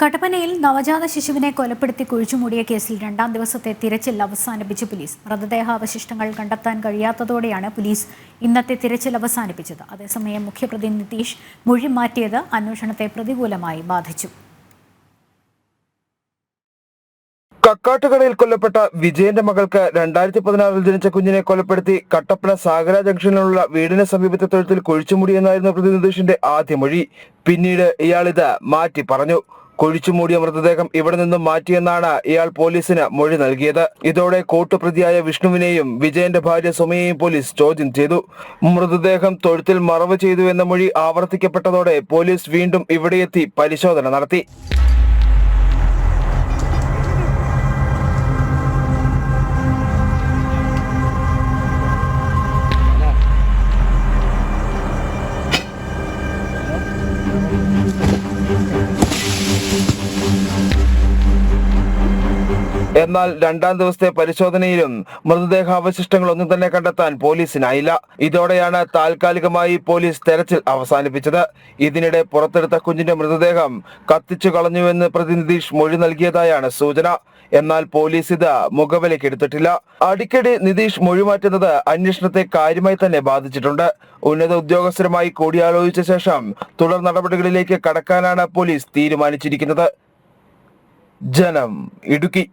കട്ടപ്പനയിൽ നവജാത ശിശുവിനെ കൊലപ്പെടുത്തി കുഴിച്ചുമൂടിയ കേസിൽ രണ്ടാം ദിവസത്തെ തിരച്ചിൽ അവസാനിപ്പിച്ചു പോലീസ്. മൃതദേഹാവശിഷ്ടങ്ങൾ കണ്ടെത്താൻ കഴിയാത്തതോടെയാണ് പോലീസ് ഇന്നത്തെ തിരച്ചിൽ അവസാനിപ്പിച്ചത്. അതേസമയം മുഖ്യപ്രതി നിതീഷ് മൊഴി മാറ്റിയത് അന്വേഷണത്തെ പ്രതികൂലമായി ബാധിച്ചു. കക്കാട്ടുകടയിൽ കൊല്ലപ്പെട്ട വിജയന്റെ മകൾക്ക് രണ്ടായിരത്തി പതിനാറിൽ ജനിച്ച കുഞ്ഞിനെ കൊലപ്പെടുത്തി കട്ടപ്പന സാഗര ജംഗ്ഷനിലുള്ള വീടിന് സമീപത്തെ തൊഴുത്തിൽ കുഴിച്ചുമൂടിയെന്നായിരുന്നു പ്രതി നിതീഷിന്റെ ആദ്യ മൊഴി. പിന്നീട് ഇയാളിത് മാറ്റി പറഞ്ഞു. കുഴിച്ചുമൂടിയ മൃതദേഹം ഇവിടെ നിന്നും മാറ്റിയെന്നാണ് ഇയാൾ പോലീസിന് മൊഴി നൽകിയത്. ഇതോടെ കൂട്ടുപ്രതിയായ വിഷ്ണുവിനെയും വിജയന്റെ ഭാര്യ സുമയെയും പോലീസ് ചോദ്യം ചെയ്തു. മൃതദേഹം തൊഴുത്തിൽ മറവ് ചെയ്തു എന്ന മൊഴി ആവർത്തിക്കപ്പെട്ടതോടെ പോലീസ് വീണ്ടും ഇവിടെയെത്തി പരിശോധന നടത്തി. എന്നാൽ രണ്ടാം ദിവസത്തെ പരിശോധനയിലും മൃതദേഹാവശിഷ്ടങ്ങൾ ഒന്നും തന്നെ കണ്ടെത്താൻ പോലീസിനായില്ല. ഇതോടെയാണ് താൽക്കാലികമായി പോലീസ് തെരച്ചിൽ അവസാനിപ്പിച്ചത്. ഇതിനിടെ പുറത്തെടുത്ത കുഞ്ഞിന്റെ മൃതദേഹം കത്തിച്ചു കളഞ്ഞുവെന്ന് പ്രതി നിതീഷ് മൊഴി നൽകിയതായാണ് സൂചന. എന്നാൽ പോലീസ് ഇത് മുഖവിലേക്ക് എടുത്തിട്ടില്ല. അടിക്കടി നിതീഷ് മൊഴി മാറ്റുന്നത് അന്വേഷണത്തെ കാര്യമായി തന്നെ ബാധിച്ചിട്ടുണ്ട്. ഉന്നത ഉദ്യോഗസ്ഥരുമായി കൂടിയാലോചിച്ച ശേഷം തുടർ നടപടികളിലേക്ക് കടക്കാനാണ് പോലീസ് തീരുമാനിച്ചിരിക്കുന്നത്. ജനം ഇടുക്കി.